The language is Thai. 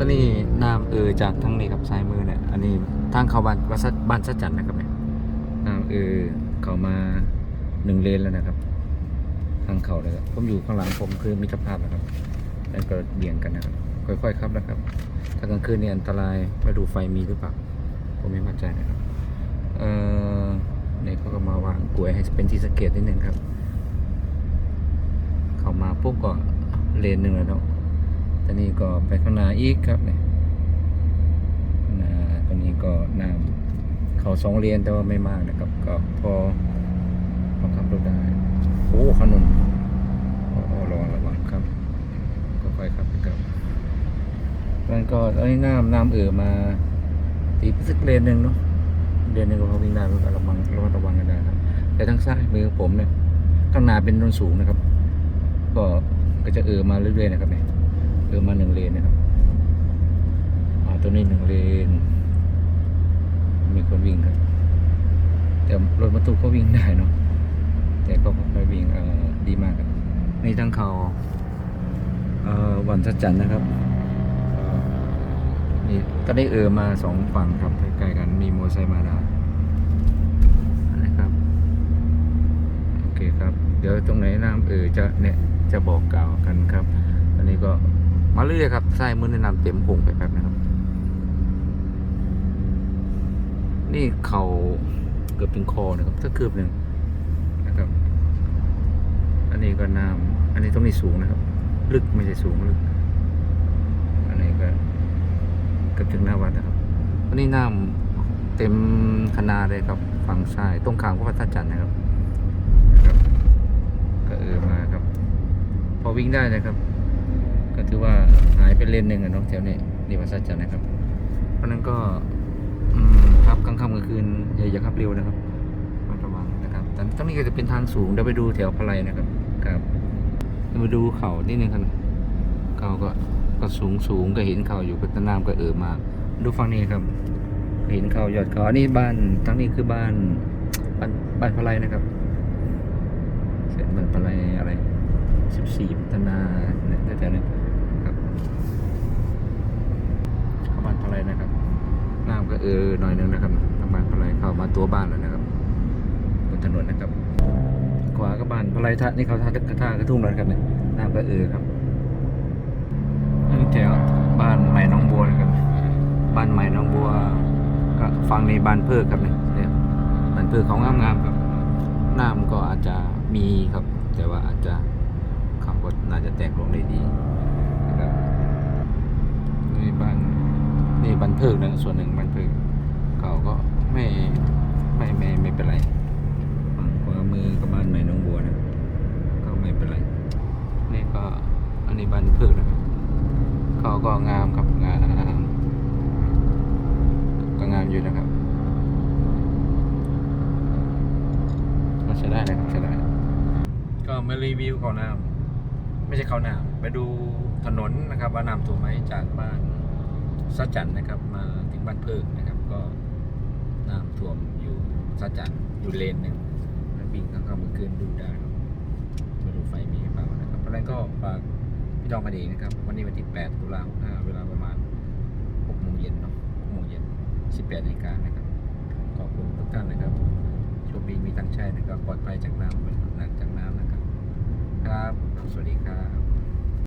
ตอนนี้น้ำเออจากทางนี้ครับซ้ายมือเนี่ยอันนี้ทางเขาบ้านวัดบ้านสัจจันนะครับเนี่ยน้ำเออเขามาหนึ่งเลนแล้วนะครับ ทางเขาเลยครับผมอยู่ข้างหลังผมคือมิตรภาพนะครับ แล้วก็เบี่ยงกันนะครับ ค่อยๆครับนะครับ ถ้ากลางคืนเนี่ยอันตรายไม่ดูไฟมีหรือเปล่าผมไม่มั่นใจนะครับเอ่อเนี่ยเขาก็มาวางกลวยให้เป็นที่สังเกตนิดนึงครับ เขามาปุ๊บก็เลนหนึ่งแล้วเนาะ ตอนนี้ก็ไปข้างหน้าอีกครับเนี่ยหน้าตอนนี้ก็น้ำเขาสองเลนแต่ว่าไม่มากนะครับ ก็พอพอขับรถได้โอ้ขนมโอ้ระวังระวังครับ ก็ค่อยๆครับครับแล้วก็ตอนนี้น้ำน้ำเอ่อมาตีไปสักเลนหนึ่งเนาะเลนหนึ่งก็พอวิ่งได้ก็ระวังระวังระวังกันได้ครับ แต่ทางซ้ายมือผมเนี่ยข้างหน้าเป็นถนนสูงนะครับ ก็ก็จะเออมาเรื่อยๆนะครับเนี่ย เออมาหนึ่งเลนนะครับอ่าตัวนี้หนึ่งเลน มีคนวิ่งครับ แต่รถบรรทุกก็วิ่งได้เนาะแต่ก็ค่อยๆวิ่งเอ่อดีมากครับนี่ทางเขาเอ่อวันสัจจันทร์นะครับเอ่อนี่ก็ได้เออมาสองฝั่งครับใกล้ๆกันมีมอเตอร์ไซค์มาได้นะครับโอเคครับ เดี๋ยวตรงไหนน้ำเออจะเนี่ยจะบอกกล่าวกันครับ อันนี้ก็ มาเรื่อยๆครับใส่มือแนะนำเต็มผงไปแบบนะครับ นี่เขาเกือบถึงคอนะครับถ้าเกือบหนึ่งนะครับ อันนี้ก็น้ำอันนี้ต้องนี่สูงนะครับ ลึกไม่ใช่สูงลึก อันนี้ก็เกือบถึงหน้าวัดนะครับอันนี้น้ำเต็มคณาเลยครับฝั่งซ้ายตรงข้ามก็พระธาตุจันทร์นะครับนะครับก็เออมาครับ พอวิ่งได้นะครับ ก็ถือว่าหายไปเลนหนึ่งอะเนาะแถวนี้นี่วัดธาตุจันทร์นะครับ เพราะนั้นก็ครับกลางค่ำกลางคืนอย่าอย่าขับเร็วนะครับระมัดระวังนะครับแต่ตรงนี้ก็จะเป็นทางสูงเดี๋ยวไปดูแถวพลายนะครับครับมาดูเขานิดนึงครับเขาก็ก็สูงสูงก็เห็นเขาอยู่ก็ต้นน้ำก็เอ่อมา ดูฝั่งนี้ครับ เห็นเขายอดเขาอันนี้บ้านทั้งนี้คือบ้านบ้านบ้านพลายนะครับเส้นบ้านพลายอะไรสิบสี่พัฒนาเนี่ยแถวๆนี้ครับเข้าบ้านพลายนะครับ น้ำก็เออหน่อยนึงนะครับน้ำบ้านพลายเข้ามาตัวบ้านแล้วนะครับบนถนนนะครับ ขวาก็บ้านพลายทะนี่เขาท่ากระท่ากระทุ่งแล้วครับเนี่ยน้ำก็เออครับนนี้แถวบ้านใหม่น้องบัวนะครับ บ้านใหม่น้องบัว ก็ฟังในบ้านเพิกครับเนี่ยเนี่ยบ้านเพิกขางงามๆครับน้ำก็อาจจะมีครับ แต่ว่าอาจจะเขาก็น่าจะแตกลงได้ดีนะครับนี่บ้าน นี่ บันเพิกนะส่วนหนึ่งบันเพิกเขาก็ไม่ไม่ไม่ไม่เป็นไรฝั่งขวามือก็บ้านใหม่หน้องบัวนะก็ไม่เป็นไรนี่ก็อันนี้บันเพิกนะครับเขาก็งามครับงามก็งามอยู่นะครับก็ใช้ได้นะครับใช้ได้ก็มารีวิวเขาน้ำไม่ใช่เขาน้ำไปดูถนนนะครับว่าน้ำท่วมไหมจากบ้าน สัจจันนะครับ มาถึงบ้านเพิกนะครับ ก็น้ำท่วมอยู่สัจจันอยู่เลนหนึ่งแล้ววิ่งข้างๆเมื่อคืนดูได้ครับมาดูไฟมีหรือเปล่านะครับเพราะนั้นก็ฝากพี่น้องกันเองนะครับ วันนี้วันที่ 8 ตุลาคมเวลาประมาณ6โมงเย็นเนาะ6โมงเย็น 18นาฬิกานะครับขอบคุณทุกท่านนะครับโชคดีมีทั้งชัยนะครับปลอดภัยจากน้ำหลังจากน้ำนะครับ ครับ สวัสดีครับ